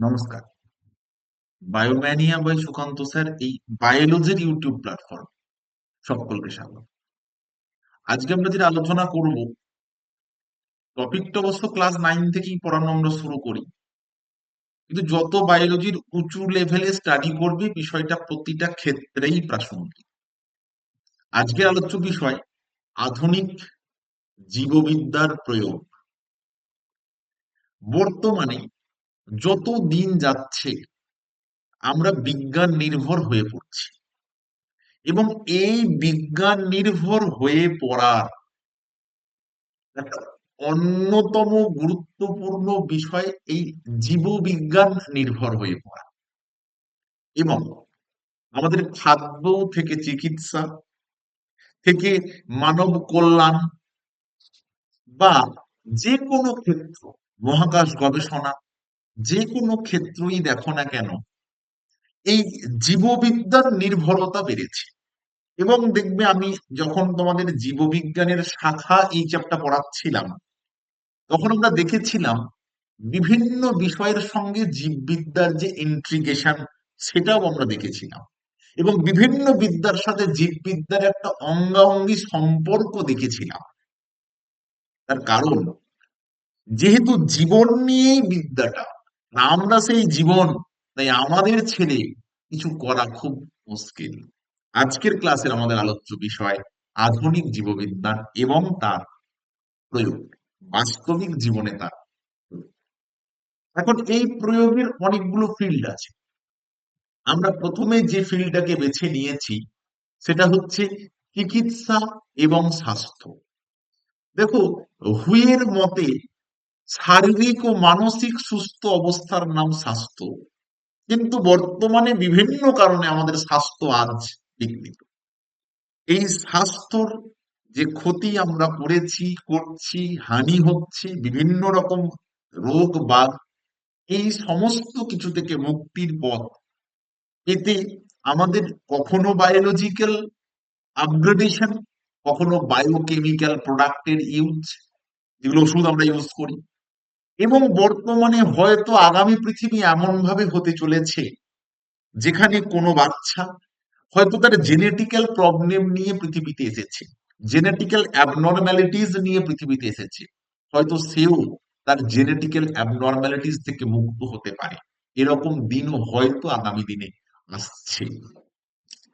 নমস্কার। বায়োম্যানিয়া by Sukanta sir, এই বায়োলজির YouTube platform সকলকে স্বাগত। আজকে আমরা যেটা আলোচনা করব, টপিকটা অবশ্য ক্লাস নাইন থেকেই পড়ানো আমরা শুরু করি। কিন্তু যত বায়োলজির উঁচু লেভেলে স্টাডি করবে, বিষয়টা প্রতিটা ক্ষেত্রেই প্রাসঙ্গিক। আজকের আলোচ্য বিষয়, আধুনিক জীববিদ্যার প্রয়োগ। বর্তমানে যত দিন যাচ্ছে, আমরা বিজ্ঞান নির্ভর হয়ে পড়ছি। এবং এই বিজ্ঞান নির্ভর হয়ে পড়ার অন্যতম গুরুত্বপূর্ণ বিষয় এই জীববিজ্ঞান নির্ভর হয়ে পড়া। এবং আমাদের খাদ্য থেকে চিকিৎসা, থেকে মানব কল্যাণ বা যে কোনো ক্ষেত্র, মহাকাশ গবেষণা যে কোনো ক্ষেত্রই দেখো না কেন, এই জীববিদ্যার নির্ভরতা বেড়েছে। এবং দেখবে আমি যখন তোমাদের জীববিজ্ঞানের শাখা এই চ্যাপ্টার পড়াচ্ছিলাম, তখন আমরা দেখেছিলাম বিভিন্ন বিষয়ের সঙ্গে জীববিদ্যার যে ইন্ট্রিগেশন সেটাও আমরা দেখেছিলাম। এবং বিভিন্ন বিদ্যার সাথে জীববিদ্যার একটা অঙ্গাঙ্গি সম্পর্ক দেখেছিলাম। তার কারণ, যেহেতু জীবন নিয়েই বিদ্যাটা আমরা সেই জীবন, তাই আমাদের ছেলে কিছু করা খুব মুশকিল। আজকের ক্লাসের আমাদের আলোচ্য বিষয় আধুনিক জীববিজ্ঞান এবং তার প্রয়োগ, বাস্তবিক জীবনে তার এখন এই প্রয়োগের অনেকগুলো ফিল্ড আছে। আমরা প্রথমে যে ফিল্ডটাকে বেছে নিয়েছি, সেটা হচ্ছে চিকিৎসা এবং স্বাস্থ্য। দেখো হুইয়ের মতে শারীরিক ও মানসিক সুস্থ অবস্থার নাম স্বাস্থ্য। কিন্তু বর্তমানে বিভিন্ন কারণে আমাদের স্বাস্থ্য আজ বিঘ্নিত। এই স্বাস্থ্যর যে ক্ষতি আমরা করেছি, করছি, হানি হচ্ছে, বিভিন্ন রকম রোগ বা এই সমস্ত কিছু থেকে মুক্তির পথ, এতে আমাদের কখনো বায়োলজিক্যাল আপগ্রেডেশন কখনো বায়োকেমিক্যাল প্রোডাক্টের ইউজ যেগুলো ওষুধ আমরা ইউজ করি। এবং বর্তমানে হয়তো আগামী পৃথিবী এমন ভাবে হতে চলেছে যেখানে কোনো বাচ্চা হয়তো তার জেনেটিক্যাল প্রবলেম নিয়ে পৃথিবীতে এসেছে জেনেটিক্যাল অ্যাবনর্ম্যালিটিস নিয়ে পৃথিবীতে এসেছে, হয়তো সেও তার জেনেটিক্যাল অ্যাবনর্ম্যালিটিস থেকে মুক্ত হতে পারে। এরকম দিনও হয়তো আগামী দিনে আসছে।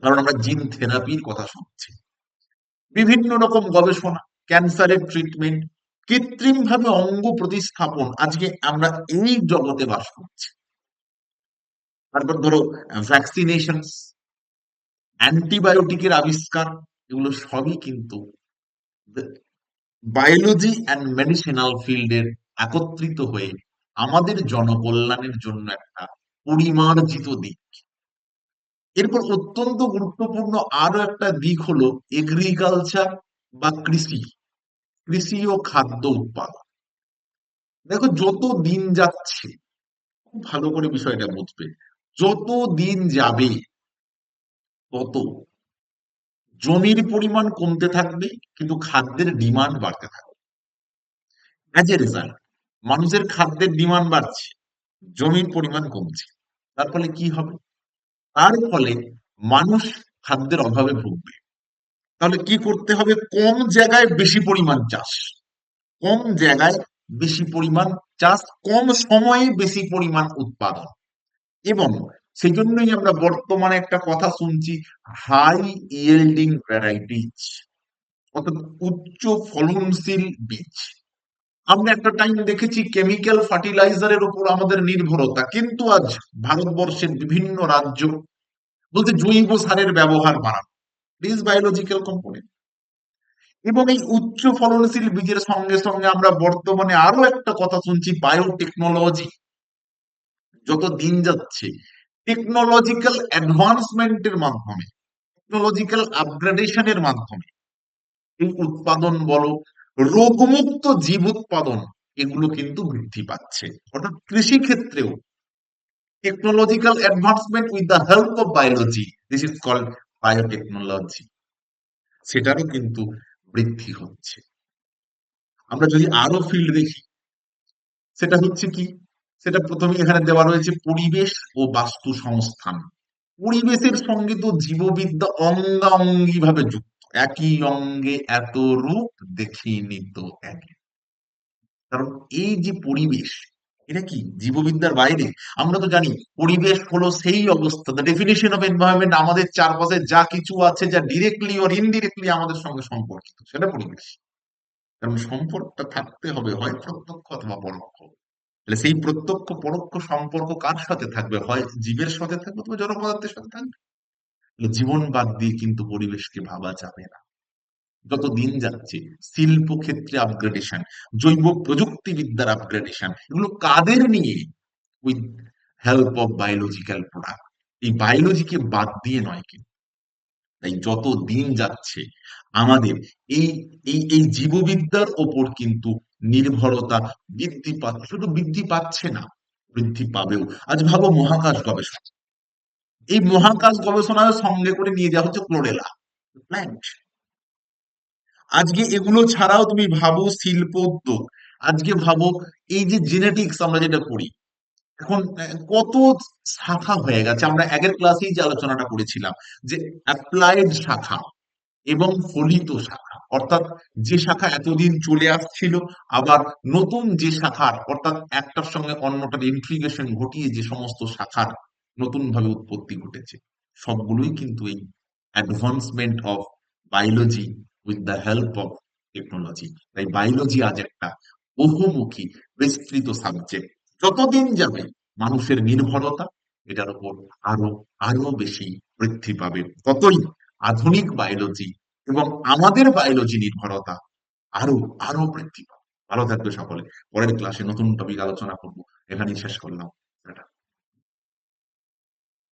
কারণ আমরা জিন থেরাপির কথা শুনছি। বিভিন্ন রকম গবেষণা ক্যান্সারের ট্রিটমেন্ট কৃত্রিম ভাবে অঙ্গ প্রতিস্থাপন আজকে আমরা এই জগতে বাস করছি। তারপর ধরো ভ্যাকসিনেশন অ্যান্টিবায়োটিকের আবিষ্কার, এগুলো সবই কিন্তু বায়োলজি অ্যান্ড মেডিসিনাল ফিল্ডের একত্রিত হয়ে আমাদের জনকল্যাণের জন্য একটা পরিমার্জিত দিক। এরপর অত্যন্ত গুরুত্বপূর্ণ আরও একটা দিক হলো এগ্রিকালচার বা কৃষি। কৃষি ও খাদ্য উৎপাদন। দেখো, যত দিন যাচ্ছে, খুব ভালো করে বিষয়টা বুঝবে, যত দিন যাবে, তত জমির পরিমাণ কমতে থাকবে, কিন্তু খাদ্যের ডিমান্ড বাড়তে থাকবে। এ রেজাল্ট মানুষের খাদ্যের ডিমান্ড বাড়ছে, জমির পরিমাণ কমছে। তার ফলে কি হবে? তার ফলে মানুষ খাদ্যের অভাবে ভুগবে। তাহলে কি করতে হবে? কম জায়গায় বেশি পরিমাণ চাষ। কম জায়গায় বেশি পরিমাণ চাষ, কম সময়ে বেশি পরিমাণ উৎপাদন। এবং সেই জন্যই আমরা বর্তমানে একটা কথা শুনছি হাই ইয়েল্ডিং ভ্যারাইটিজ অর্থাৎ উচ্চ ফলনশীল বীজ। আমরা একটা টাইম দেখেছি কেমিক্যাল ফার্টিলাইজারের উপর আমাদের নির্ভরতা। কিন্তু আজ ভারতবর্ষের বিভিন্ন রাজ্য বলতে জৈব সারের ব্যবহার বাড়ানো। ইজ বায়োলজিক্যাল কম্পোনেন্ট এবং এই উচ্চ ফলনশীল বীজের সঙ্গে সঙ্গে আমরা বর্তমানে আরও একটা কথা শুনছি বায়োটেকনোলজি যত দিন যাচ্ছে টেকনোলজিক্যাল অ্যাডভান্সমেন্টের মাধ্যমে টেকনোলজিক্যাল আপগ্রেডেশনের মাধ্যমে, এই উৎপাদন বলো, রোগমুক্ত জীব উৎপাদন, এগুলো কিন্তু বৃদ্ধি পাচ্ছে। অর্থাৎ কৃষি ক্ষেত্রেও technological advancement with the help of biology this is called biotechnology, সেটারও কিন্তু বৃদ্ধি হচ্ছে। আমরা যদি আরও ফিল্ড দেখি, সেটা হচ্ছে কি? সেটা প্রথমে এখানে দেওয়া রয়েছে পরিবেশ ও বাস্তু সংস্থান পরিবেশের সঙ্গে তো জীববিদ্যা অঙ্গাঙ্গি ভাবে যুক্ত। একই অঙ্গে এত রূপ দেখিনি তো একই কারণ এই যে পরিবেশ এটা কি? জীববিদ্যার বাইরে? আমরা তো জানি পরিবেশ হলো সেই অবস্থা। দ্য ডেফিনেশন অফ এনভায়রনমেন্ট আমাদের চারপাশে যা কিছু আছে, যা ডিরেক্টলি ওর ইনডিরেক্টলি আমাদের সঙ্গে সম্পর্কিত, সেটা পরিবেশ। কারণ সম্পর্কটা থাকতে হবে, হয় প্রত্যক্ষ অথবা পরোক্ষ। তাহলে সেই প্রত্যক্ষ, পরোক্ষ সম্পর্ক কার সাথে থাকবে? হয় জীবের সাথে থাকবে অথবা জড় পদার্থের সাথে থাকবে? জীবন বাদ দিয়ে কিন্তু পরিবেশকে ভাবা যাবে না। যত দিন যাচ্ছে শিল্প ক্ষেত্রে আপগ্রেডেশন জৈব প্রযুক্তিবিদ্যার আপগ্রেডেশন এগুলো কাদের নিয়ে? With help of biological product এই বায়োলজিকে বাদ দিয়ে নয় কিন্তু। তাই যত দিন যাচ্ছে, আমাদের এই এই এই জীববিদ্যার ওপর কিন্তু নির্ভরতা বৃদ্ধি পাচ্ছে শুধু বৃদ্ধি পাচ্ছে না, বৃদ্ধি পাবেও। আজ ভাবো মহাকাশ গবেষণা। এই মহাকাশ গবেষণার সঙ্গে করে নিয়ে যাওয়া হচ্ছে ক্লোরেলা প্ল্যান্ট আজকে এগুলো ছাড়াও তুমি ভাবো শিল্প উদ্যোগ আজকে ভাবো এই যে জেনেটিক্স আমরা যেটা করি, এখন কত শাখা হয়ে গেছে। আমরা আগের ক্লাসেই যে আলোচনাটা করেছিলাম যে অ্যাপ্লাইড শাখা এবং ফলিত শাখা, অর্থাৎ যে শাখা এতদিন চলে আসছিল, আবার নতুন যে শাখার, অর্থাৎ একটার সঙ্গে অন্যটার ইন্ট্রিগেশন ঘটিয়ে যে সমস্ত শাখার নতুন ভাবে উৎপত্তি ঘটেছে, সবগুলোই কিন্তু এই advancement of biology with the help of technology তাই বায়োলজি আজ একটা বহুমুখী, বিস্তৃত সাবজেক্ট যতদিন যাবে মানুষের নির্ভরতা, এটার উপর আরও আরও বেশি বৃদ্ধি পাবে। ততই আধুনিক বায়োলজি এবং আমাদের বায়োলজি নির্ভরতা আরও আরও বৃদ্ধি পাবে। ভালো থাকবে সকলে। পরের ক্লাসে নতুন টপিক আলোচনা করব। এখানেই শেষ করলাম।